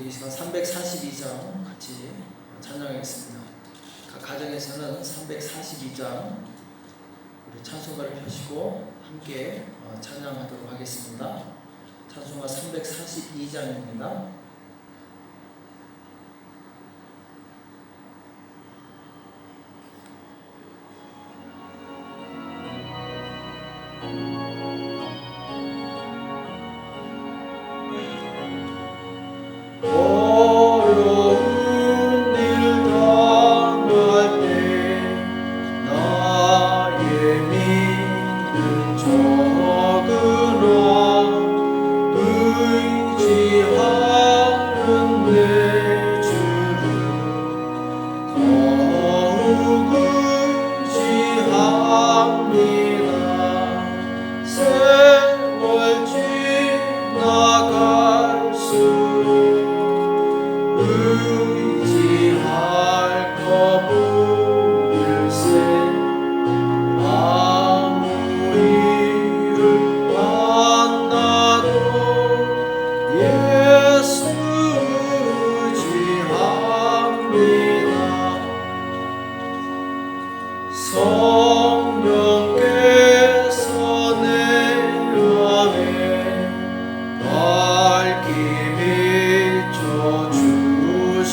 우리 이 시간 342장 같이 찬양하겠습니다. 각 가정에서는 342장 우리 찬송가를 펴시고 함께 어, 찬양하도록 하겠습니다. 찬송가 342장입니다. 인도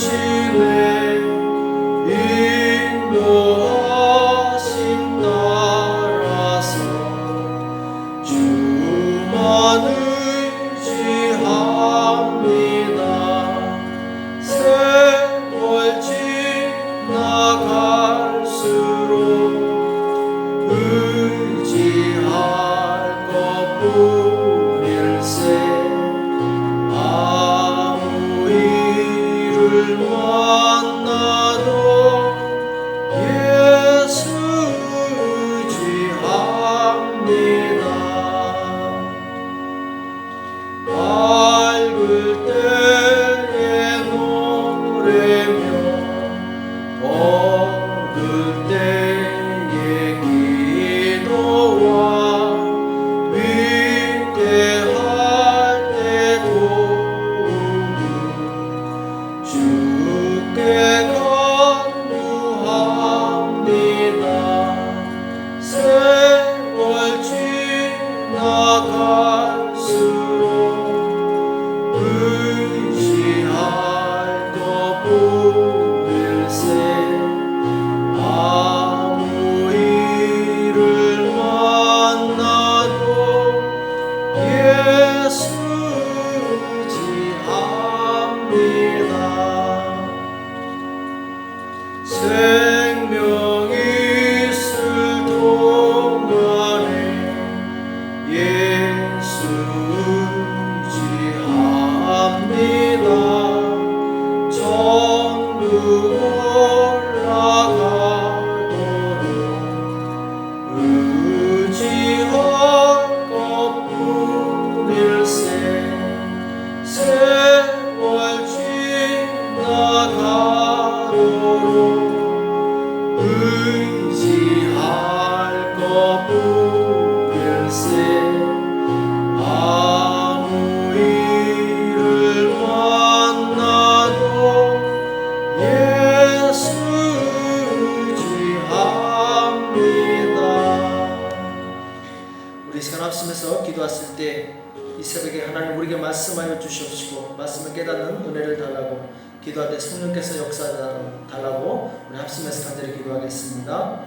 합심해서 기도했을 때 이 새벽에 하나님 우리에게 말씀하여 주시옵시고 말씀을 깨닫는 은혜를 달라고 기도할 때 성령께서 역사달라고 우리 합심해서 간절히 기도하겠습니다.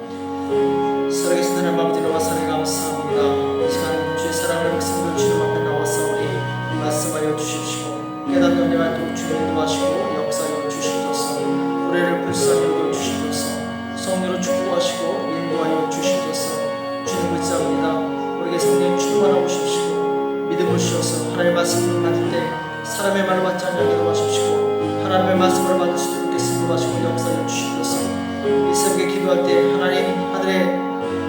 살아계신 하나님 아버지 너와 사랑 감사합니다. 이 시간 주의 사랑을 백성들 주님 앞에 나와서 우리 말씀하여 주십시오. 깨닫는 은혜와 또 주님 인도하시고 하나님의 말씀을 받을 때 사람의 말을 받지 않게 도와주시고 하나님의 말씀을 받을 수 있게 승부하시고 역사해 주시옵소서. 이 새벽에 기도할 때 하나님 하늘의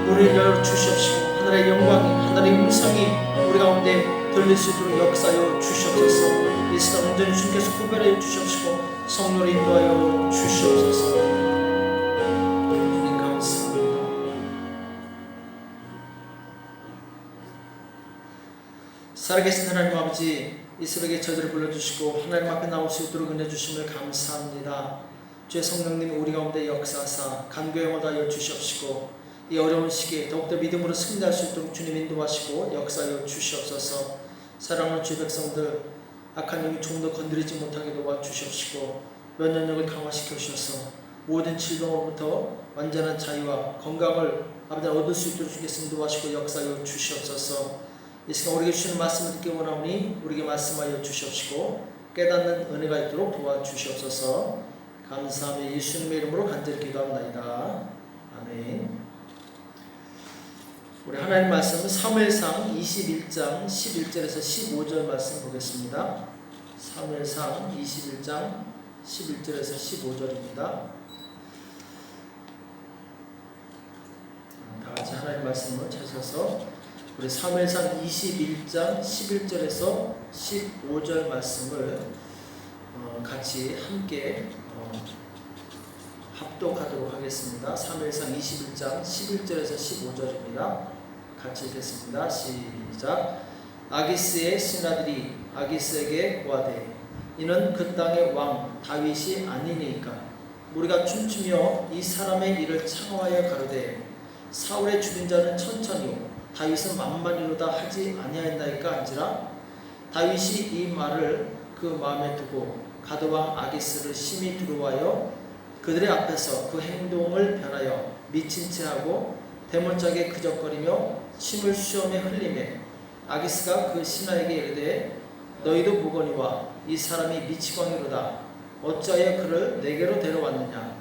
문을 열어 주시옵시고 하늘의 영광이 하늘의 음성이 우리 가운데 들릴 수 있도록 역사하여 주시옵소서. 이 시간 온전히 주님께서 구별하여 주시옵시고 성령을 인도하여 주시옵소서 살아계신 하나님 아버지 이 새벽에 저들을 불러주시고 하나님 앞에 나올 수 있도록 은혜 주심을 감사합니다. 주의 성령님이 우리 가운데 역사하사 간교형하여 주시옵시고 이 어려운 시기에 더욱더 믿음으로 승리할 수 있도록 주님 인도하시고 역사하여 주시옵소서 사랑하는 주 백성들 악한 영이 좀더 건드리지 못하게 도와 주시옵시고 면역력을 강화시켜 주셔서 모든 질병으로부터 완전한 자유와 건강을 아버지 얻을 수 있도록 주께서 인도하시고 역사하여 주시옵소서 이 시간 우리에게 주시는 말씀을 듣기 원하오니 우리에게 말씀하여 주시옵시고 깨닫는 은혜가 있도록 도와주시옵소서. 감사하며 예수님의 이름으로 간절히 기도합니다. 아멘. 우리 하나님 말씀은 사무엘상 21장 11절에서 15절 말씀 보겠습니다. 사무엘상 21장 11절에서 15절입니다. 다 같이 하나님 말씀을 찾아서 우리 사무엘상 21장 11절에서 15절 말씀을 어, 같이 함께 어, 합독하도록 하겠습니다. 사무엘상 21장 11절에서 15절입니다. 같이 읽겠습니다. 시작. 아기스의 신하들이 아기스에게 고하되 이는 그 땅의 왕 다윗이 아니니까 우리가 춤추며 이 사람의 일을 창화하여 가로되 사울의 죽인 자는 천천히요 다윗은 만만이로다 하지 아니하였나이까 한지라 다윗이 이 말을 그 마음에 두고 가드왕 아기스를 심히 두려워하여 그들의 앞에서 그 행동을 변하여 미친 채 하고 대문짝에 그적거리며 침을 수염에 흘리매 아기스가 그 신하에게 이르되 너희도 보거니와 이 사람이 미치광이로다. 어찌하여 그를 내게로 데려왔느냐?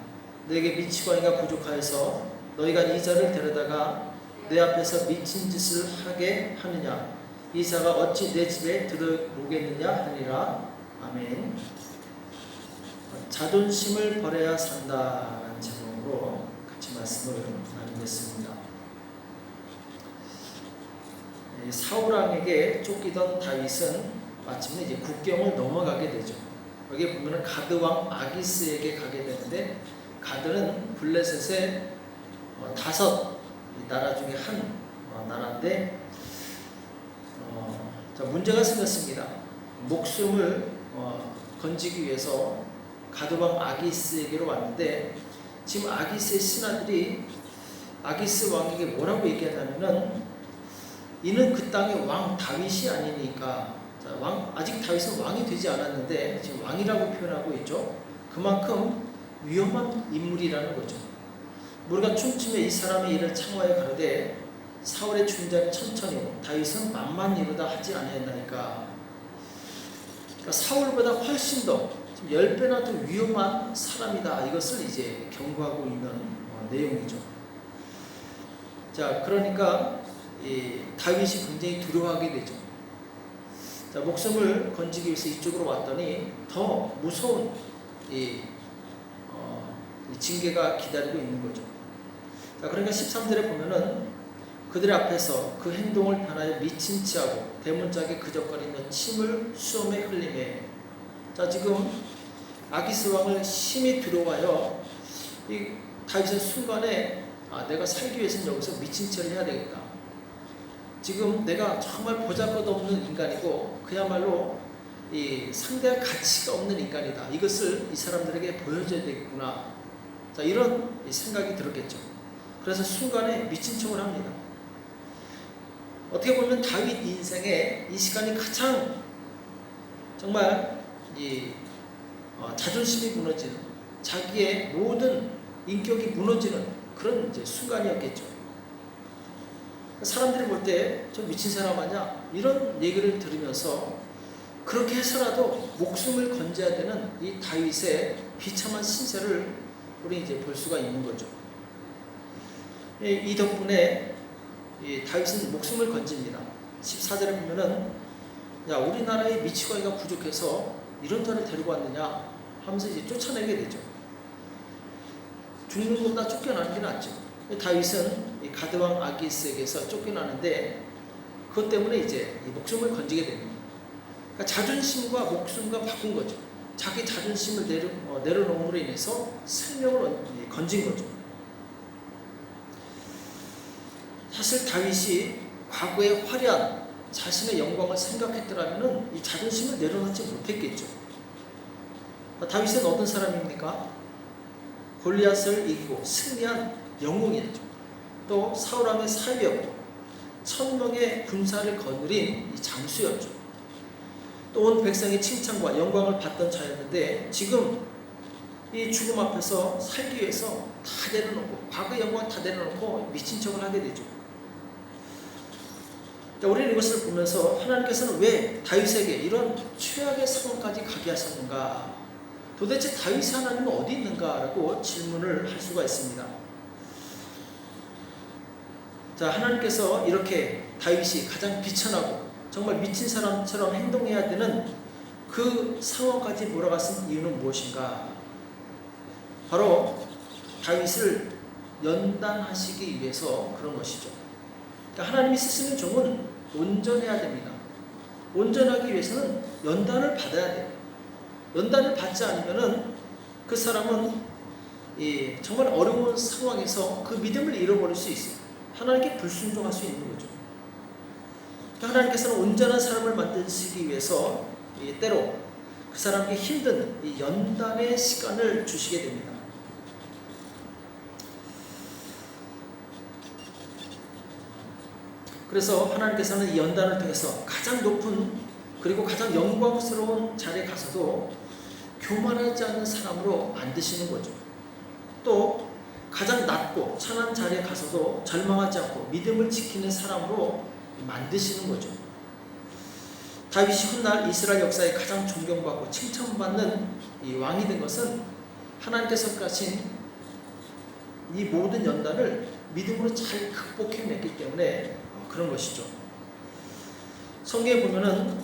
내게 미치광이가 부족하여서 너희가 이 자를 데려다가 내 앞에서 미친 짓을 하게 하느냐? 이사가 어찌 내 집에 들어오겠느냐 하니라. 아멘. 자존심을 버려야 산다라는 제목으로 같이 말씀을 나누겠습니다. 이 사울왕에게 쫓기던 다윗은 마침내 이제 국경을 넘어가게 되죠. 여기 보면은 가드 왕 아기스에게 가게 되는데 가드는 블레셋의 어, 다섯 이 나라 중에 한 어, 나라인데 어, 자, 문제가 생겼습니다. 목숨을 어, 건지기 위해서 가드왕 아기스에게로 왔는데 지금 아기스의 신하들이 아기스 왕에게 뭐라고 얘기하냐면은 이는 그 땅의 왕 다윗이 아니니까 자, 왕 아직 다윗은 왕이 되지 않았는데 지금 왕이라고 표현하고 있죠. 그만큼 위험한 인물이라는 거죠. 우리가 춤추며 이 사람의 일을 창화해 가로되 사울의 중자는 천천히 다윗은 만만 이루다 하지 아니했나니까 그러니까 사울보다 훨씬 더 지금 열 배나 더 위험한 사람이다 이것을 이제 경고하고 있는 어, 내용이죠. 자 그러니까 이 다윗이 굉장히 두려워하게 되죠. 자 목숨을 건지기 위해서 이쪽으로 왔더니 더 무서운 이, 어, 이 징계가 기다리고 있는 거죠. 자, 그러니까 13절에 보면은 그들 앞에서 그 행동을 변하여 미친 치하고 대문짝에 그적거리며 침을 수염에 흘리매. 자 지금 아기스 왕을 심히 두려워하여 이 다윗은 순간에 아 내가 살기 위해서는 여기서 미친 채를 해야 되겠다. 지금 내가 정말 보잘것없는 인간이고 그야말로 이 상대할 가치가 없는 인간이다. 이것을 이 사람들에게 보여줘야 되겠구나. 자 이런 생각이 들었겠죠 그래서 순간에 미친 척을 합니다. 어떻게 보면 다윗 인생의 이 시간이 가장 정말 이 어, 자존심이 무너지는 자기의 모든 인격이 무너지는 그런 이제 순간이었겠죠. 사람들이 볼때좀 미친 사람 아니야 이런 얘기를 들으면서 그렇게 해서라도 목숨을 건져야 되는 이 다윗의 비참한 신세를 우리 이제 볼 수가 있는 거죠. 이 덕분에 이 다윗은 목숨을 건집니다. 14절에 보면은 야 우리나라에 미치광이가 부족해서 이런 자를 데리고 왔느냐 하면서 이제 쫓아내게 되죠. 죽는 것보다 쫓겨나는 게 낫죠. 다윗은 이 가드왕 아기스에게서 쫓겨나는데 그것 때문에 이제 목숨을 건지게 됩니다. 그러니까 자존심과 목숨과 바꾼 거죠. 자기 자존심을 내려, 어, 내려놓음으로 인해서 생명을 건진 거죠. 사실 다윗이 과거에 화려한 자신의 영광을 생각했더라면 이 자존심을 내려놓지 못했겠죠. 다윗은 어떤 사람입니까? 골리앗을 이기고 승리한 영웅이었죠. 또 사울왕의 사위였고 천명의 군사를 거느린 이 장수였죠. 또 온 백성의 칭찬과 영광을 받던 자였는데 지금 이 죽음 앞에서 살기 위해서 다 내려놓고 과거 영광 다 내려놓고 미친 척을 하게 되죠. 자, 우리는 이것을 보면서 하나님께서는 왜 다윗에게 이런 최악의 상황까지 가게 하셨는가? 도대체 다윗의 하나님은 어디 있는가라고 질문을 할 수가 있습니다. 자, 하나님께서 이렇게 다윗이 가장 비천하고 정말 미친 사람처럼 행동해야 되는 그 상황까지 몰아갔은 이유는 무엇인가? 바로 다윗을 연단하시기 위해서 그런 것이죠. 그러니까 하나님이 쓰시는 종은 온전해야 됩니다. 온전하기 위해서는 연단을 받아야 돼요. 연단을 받지 않으면은 그 사람은 예, 정말 어려운 상황에서 그 믿음을 잃어버릴 수 있어요. 하나님께 불순종할 수 있는 거죠. 그러니까 하나님께서는 온전한 사람을 만드시기 위해서 예, 때로 그 사람에게 힘든 이 연단의 시간을 주시게 됩니다. 그래서 하나님께서는 이 연단을 통해서 가장 높은 그리고 가장 영광스러운 자리에 가서도 교만하지 않는 사람으로 만드시는 거죠. 또 가장 낮고 찬한 자리에 가서도 절망하지 않고 믿음을 지키는 사람으로 만드시는 거죠. 다윗이 훗날 이스라엘 역사에 가장 존경받고 칭찬받는 이 왕이 된 것은 하나님께서 가신 이 모든 연단을 믿음으로 잘 극복해냈기 때문에 그런 것이죠. 성경에 보면은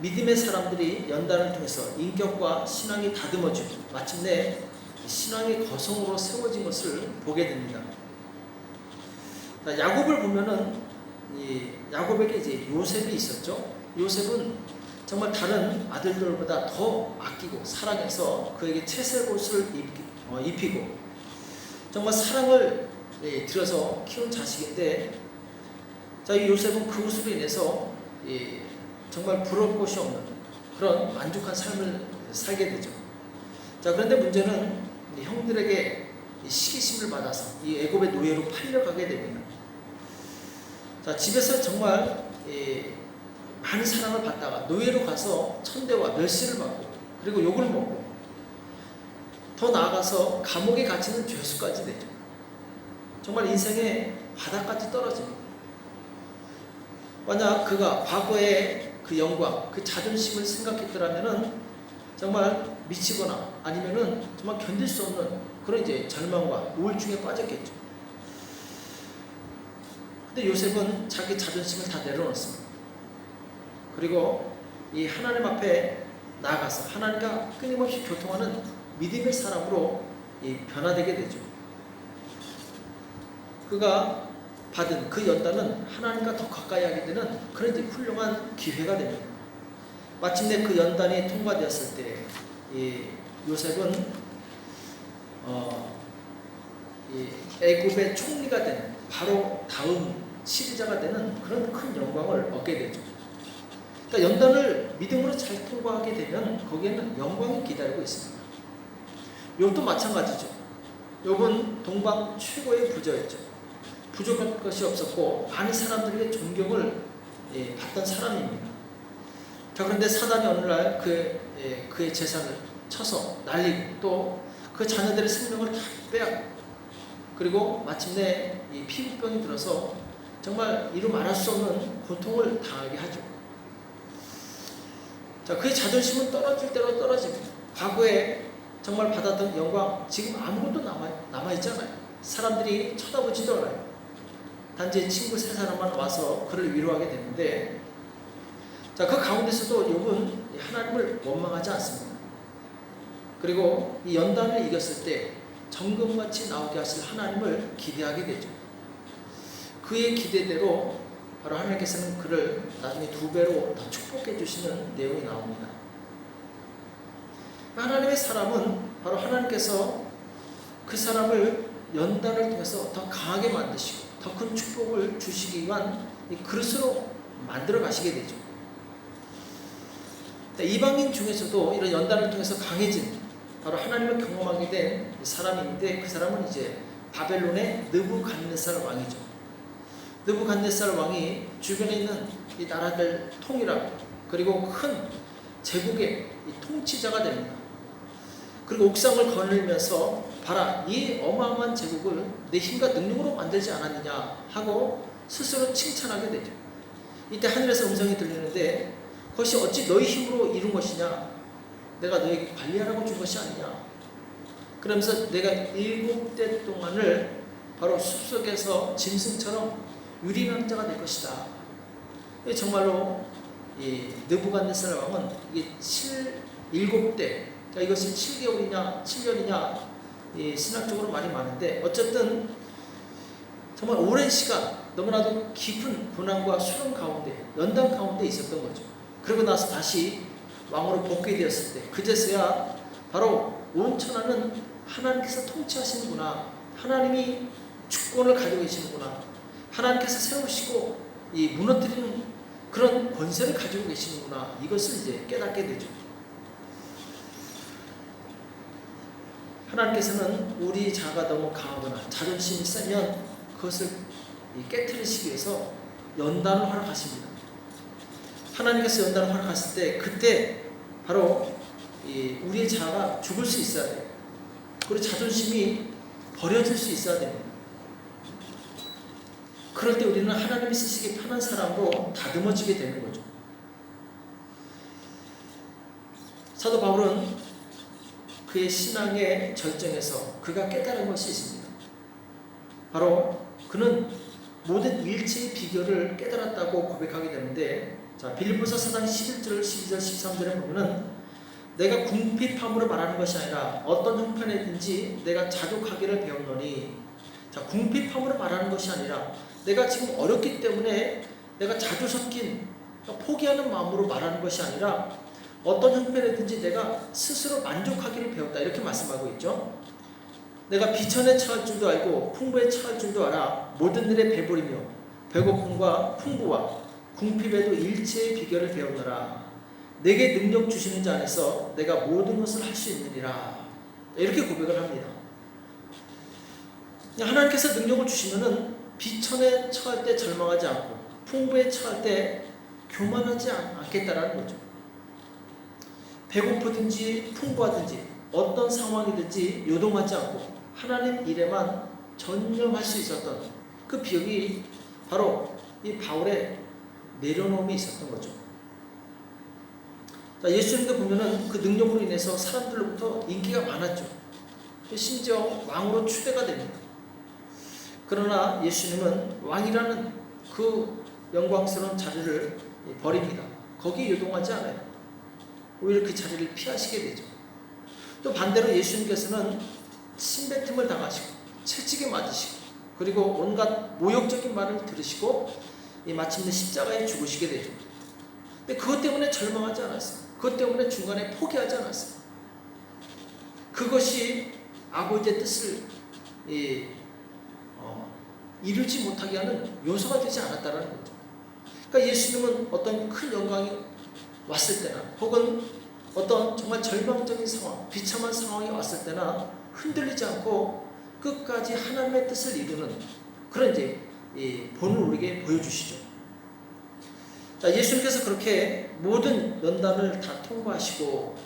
믿음의 사람들이 연단을 통해서 인격과 신앙이 다듬어지고 마침내 신앙의 거성으로 세워진 것을 보게 됩니다. 야곱을 보면은 야곱에게 이제 요셉이 있었죠. 요셉은 정말 다른 아들들보다 더 아끼고 사랑해서 그에게 채색 옷을 어, 입히고 정말 사랑을 예, 들여서 키운 자식인데 자, 이 요셉은 그 옷으로 인해서 예, 정말 부러울 것이 없는 그런 만족한 삶을 살게 되죠. 자, 그런데 문제는 형들에게 시기심을 받아서 이 애굽의 노예로 팔려가게 됩니다. 자, 집에서 정말 예, 많은 사랑을 받다가 노예로 가서 천대와 멸시를 받고 그리고 욕을 먹고 더 나아가서 감옥에 갇히는 죄수까지 되죠. 정말 인생의 바닥까지 떨어집니다. 만약 그가 과거의 그 영광, 그 자존심을 생각했더라면은 정말 미치거나 아니면은 정말 견딜 수 없는 그런 이제 절망과 우울증에 빠졌겠죠. 근데 요셉은 자기 자존심을 다 내려놓습니다. 그리고 이 하나님 앞에 나아가서 하나님과 끊임없이 교통하는 믿음의 사람으로 변화되게 되죠. 그가 받은 그 연단은 하나님과 더 가까이 하게 되는 그런 훌륭한 기회가 됩니다. 마침내 그 연단이 통과되었을 때, 이 요셉은 어, 이 애굽의 총리가 되는 바로 다음 시리자가 되는 그런 큰 영광을 얻게 되죠. 그러니까 연단을 믿음으로 잘 통과하게 되면 거기에는 영광이 기다리고 있습니다. 욥도 마찬가지죠. 욥은 동방 최고의 부자였죠. 부족한 것이 없었고 많은 사람들에게 존경을 예, 받던 사람입니다. 자 그런데 사단이 어느 날 그의, 예, 그의 재산을 쳐서 날리고 또 그 자녀들의 생명을 다 빼앗고 그리고 마침내 이 피부병이 들어서 정말 이루 말할 수 없는 고통을 당하게 하죠. 자 그의 자존심은 떨어질 대로 떨어집니다. 과거에 정말 받았던 영광 지금 아무것도 남아 남아 있잖아요. 사람들이 쳐다보지도 않아요. 단지 친구 세 사람만 와서 그를 위로하게 되는데 자, 그 가운데서도 욥은 하나님을 원망하지 않습니다. 그리고 이 연단을 이겼을 때 정금같이 나오게 하실 하나님을 기대하게 되죠. 그의 기대대로 바로 하나님께서는 그를 나중에 두 배로 더 축복해 주시는 내용이 나옵니다. 하나님의 사람은 바로 하나님께서 그 사람을 연단을 통해서 더 강하게 만드시고 더 큰 축복을 주시기 위한 이 그릇으로 만들어 가시게 되죠. 자, 이방인 중에서도 이런 연단을 통해서 강해진 바로 하나님을 경험하게 된 사람인데 그 사람은 이제 바벨론의 느부갓네살 왕이죠. 느부갓네살 왕이 주변에 있는 이 나라들 통일하고 그리고 큰 제국의 이 통치자가 됩니다. 그리고 옥상을 거닐면서 봐라 이 어마어마한 제국을 내 힘과 능력으로 만들지 않았느냐 하고 스스로 칭찬하게 되죠. 이때 하늘에서 음성이 들리는데 그것이 어찌 너희 힘으로 이룬 것이냐 내가 너에게 관리하라고 준 것이 아니냐 그러면서 내가 일곱 대 동안을 바로 숲속에서 짐승처럼 유린하는 자가 될 것이다. 정말로 이 느부갓네살 왕은 이게 7 일곱 대 그러니까 이것이 7개월이냐 7년이냐 이 신학적으로 말이 많은데 어쨌든 정말 오랜 시간 너무나도 깊은 고난과 수능 가운데 연단 가운데 있었던 거죠. 그러고 나서 다시 왕으로 복귀되었을 때 그제서야 바로 온 천하는 하나님께서 통치하시는구나. 하나님이 주권을 가지고 계시는구나. 하나님께서 세우시고 이 무너뜨리는 그런 권세를 가지고 계시는구나. 이것을 이제 깨닫게 되죠. 하나님께서는 우리 자가 너무 강하거나 자존심이 세면 그것을 이 깨뜨리시기 위해서 연단을 허락하십니다. 하나님께서 연단을 허락하실 때 그때 바로 이 우리의 자아가 죽을 수 있어야 돼요. 그리고 자존심이 버려질 수 있어야 됩니다. 그럴 때 우리는 하나님이 쓰시기 편한 사람으로 다듬어지게 되는 거죠. 사도 바울은 그의 신앙의 절정에서 그가 깨달은 것이 있습니다. 바로 그는 모든 일체의 비결을 깨달았다고 고백하게 되는데 자 빌립보서 4장 11절 12절 13절에 보면은 내가 궁핍함으로 말하는 것이 아니라 어떤 형편이든지 내가 자족하기를 배웠노니 자 궁핍함으로 말하는 것이 아니라 내가 지금 어렵기 때문에 내가 자주 섞인 포기하는 마음으로 말하는 것이 아니라 어떤 형편이든지 내가 스스로 만족하기를 배웠다 이렇게 말씀하고 있죠. 내가 비천에 처할 줄도 알고 풍부에 처할 줄도 알아 모든 일에 배부리며 배고픔과 풍부와 궁핍에도 일체의 비결을 배우느라 내게 능력 주시는 자 안에서 내가 모든 것을 할 수 있느니라 이렇게 고백을 합니다. 하나님께서 능력을 주시면은 비천에 처할 때 절망하지 않고 풍부에 처할 때 교만하지 않겠다라는 거죠. 배고프든지 풍부하든지 어떤 상황이든지 요동하지 않고 하나님 일에만 전념할 수 있었던 그 비결이 바로 이 바울의 내려놓음이 있었던 거죠. 자, 예수님도 보면은 그 능력으로 인해서 사람들로부터 인기가 많았죠. 심지어 왕으로 추대가 됩니다. 그러나 예수님은 왕이라는 그 영광스러운 자리를 버립니다. 거기에 요동하지 않아요. 오히려 그 자리를 피하시게 되죠. 또 반대로 예수님께서는 침뱉음을 당하시고 채찍에 맞으시고 그리고 온갖 모욕적인 말을 들으시고 마침내 십자가에 죽으시게 되죠. 근데 그것 때문에 절망하지 않았어요. 그것 때문에 중간에 포기하지 않았어요. 그것이 아버지의 뜻을 이, 어, 이루지 못하게 하는 요소가 되지 않았다는 거죠. 그러니까 예수님은 어떤 큰 영광이 왔을 때나 혹은 어떤 정말 절망적인 상황, 비참한 상황이 왔을 때나 흔들리지 않고 끝까지 하나님의 뜻을 이루는 그런 이제 본을 우리에게 보여주시죠. 자, 예수님께서 그렇게 모든 연단을 다 통과하시고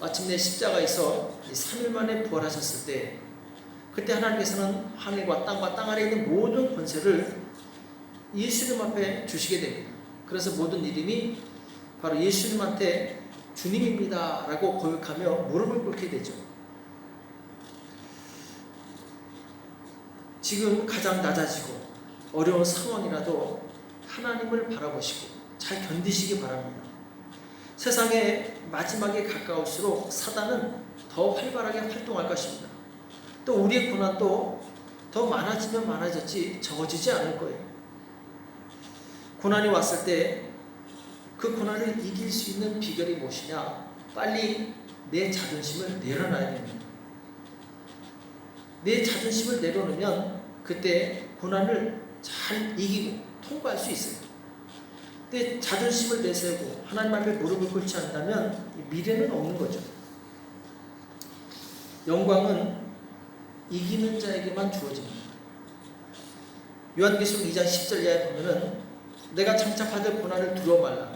마침내 십자가에서 3일 만에 부활하셨을 때 그때 하나님께서는 하늘과 땅과 땅 아래 있는 모든 권세를 예수님 앞에 주시게 됩니다. 그래서 모든 이름이 바로 예수님한테 주님입니다. 라고 고백하며 무릎을 꿇게 되죠. 지금 가장 낮아지고 어려운 상황이라도 하나님을 바라보시고 잘 견디시기 바랍니다. 세상의 마지막에 가까울수록 사단은 더 활발하게 활동할 것입니다. 또 우리의 고난도 더 많아지면 많아졌지 적어지지 않을 거예요. 고난이 왔을 때 그 고난을 이길 수 있는 비결이 무엇이냐? 빨리 내 자존심을 내려놔야 됩니다. 내 자존심을 내려놓으면 그때 고난을 잘 이기고 통과할 수 있어요. 근데 자존심을 내세우고 하나님 앞에 무릎을 꿇지 않다면 미래는 없는 거죠. 영광은 이기는 자에게만 주어집니다. 요한계시록 2장 10절 이하에 보면은 내가 받을 고난을 두려워 말라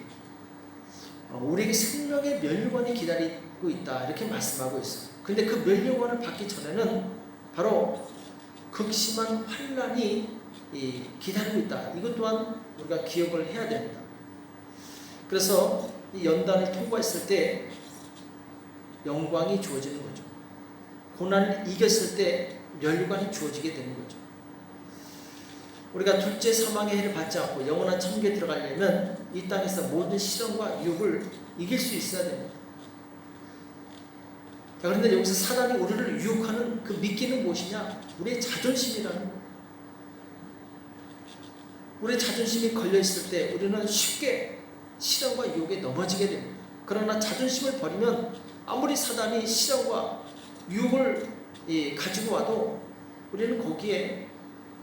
우리에게 생명의 멸류관이 기다리고 있다 이렇게 말씀하고 있어요. 근데 그 멸류관을 받기 전에는 바로 극심한 환란이 이 기다리고 있다. 이것 또한 우리가 기억을 해야 됩니다. 그래서 이 연단을 통과했을 때 영광이 주어지는 거죠. 고난을 이겼을 때 멸류관이 주어지게 되는 거죠. 우리가 둘째 사망의 해를 받지 않고 영원한 천국에 들어가려면 이 땅에서 모든 시련과 유혹을 이길 수 있어야 됩니다. 자, 그런데 여기서 사단이 우리를 유혹하는 그 미끼는 무엇이냐? 우리의 자존심이라는. 우리의 자존심이 걸려 있을 때 우리는 쉽게 시련과 유혹에 넘어지게 됩니다. 그러나 자존심을 버리면 아무리 사단이 시련과 유혹을 예, 가지고 와도 우리는 거기에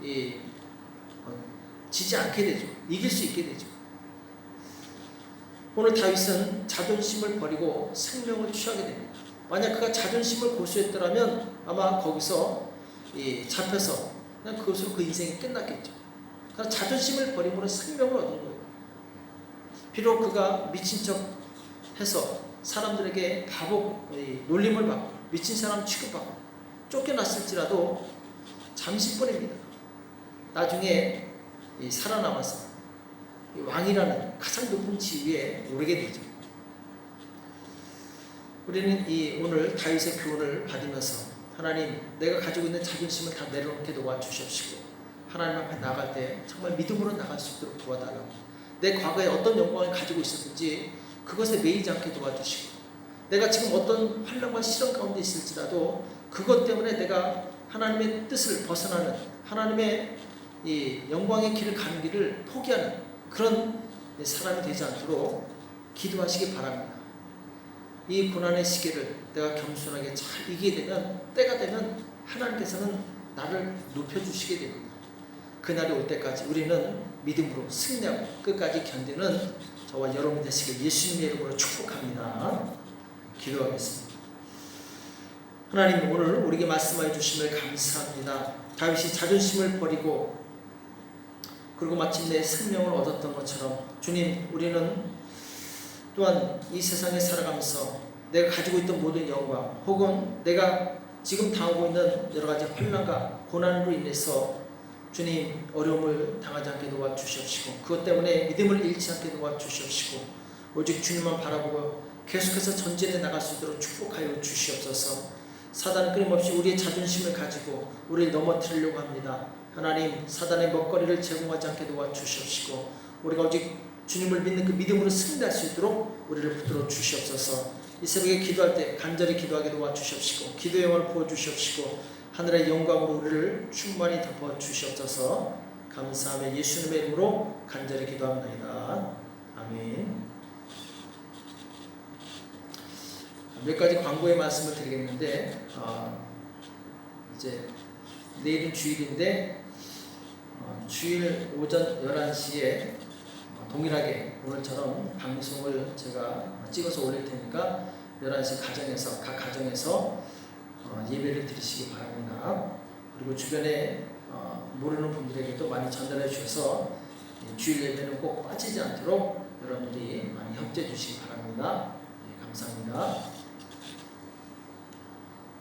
예, 지지 않게 되죠. 이길 수 있게 되죠. 오늘 다윗은 자존심을 버리고 생명을 취하게 됩니다. 만약 그가 자존심을 고수했더라면 아마 거기서 잡혀서 그냥 그것으로 그 인생이 끝났겠죠. 그러나 자존심을 버림으로 생명을 얻은 거예요. 비록 그가 미친 척 해서 사람들에게 바보 놀림을 받고 미친 사람 취급받고 쫓겨났을지라도 잠시뿐입니다. 나중에 살아남아서 왕이라는 가장 높은 지위에 오르게 되죠. 우리는 이 오늘 다윗의 교훈을 받으면서 하나님 내가 가지고 있는 자존심을 다 내려놓게 도와 주시옵시고 하나님 앞에 나갈 때 정말 믿음으로 나갈 수 있도록 도와달라고. 내 과거에 어떤 영광을 가지고 있었든지 그것에 매이지 않게 도와주시고 내가 지금 어떤 환란과 시련 가운데 있을지라도 그것 때문에 내가 하나님의 뜻을 벗어나는 하나님의 이 영광의 길을 가는 길을 포기하는 그런 사람이 되지 않도록 기도하시기 바랍니다. 이 고난의 시기를 내가 겸손하게 잘 이기게 되면 때가 되면 하나님께서는 나를 높여주시게 됩니다. 그날이 올 때까지 우리는 믿음으로 승리하고 끝까지 견디는 저와 여러분 되시길 예수님의 이름으로 축복합니다. 기도하겠습니다. 하나님 오늘 우리에게 말씀하여 주심을 감사합니다. 다윗이 자존심을 버리고 그리고 마침내 생명을 얻었던 것처럼 주님 우리는 또한 이 세상에 살아가면서 내가 가지고 있던 모든 영광 혹은 내가 지금 당하고 있는 여러 가지 혼란과 고난으로 인해서 주님 어려움을 당하지 않게 도와 주시옵시고 그것 때문에 믿음을 잃지 않게 도와 주시옵시고 오직 주님만 바라보고 계속해서 전진해 나갈 수 있도록 축복하여 주시옵소서 사단은 끊임없이 우리의 자존심을 가지고 우리를 넘어뜨리려고 합니다. 하나님 사단의 먹거리를 제공하지 않게 도와주시옵시고 우리가 오직 주님을 믿는 그 믿음으로 승리할 수 있도록 우리를 붙들어 주시옵소서. 이 새벽에 기도할 때 간절히 기도하게 도와주시옵시고 기도의 영을 부어주시옵시고 하늘의 영광으로 우리를 충만히 덮어 주시옵소서. 감사하며 예수님의 이름으로 간절히 기도합니다. 아멘. 몇 가지 광고의 말씀을 드리겠는데 어, 이제 내일은 주일인데 어, 주일 오전 11시에 어, 동일하게 오늘처럼 방송을 제가 찍어서 올릴 테니까 11시 가정에서 각 가정에서 어, 예배를 드리시기 바랍니다. 그리고 주변에 어, 모르는 분들에게도 많이 전달해 주셔서 주일 예배는 꼭 빠지지 않도록 여러분들이 많이 협조해 주시기 바랍니다. 네, 감사합니다.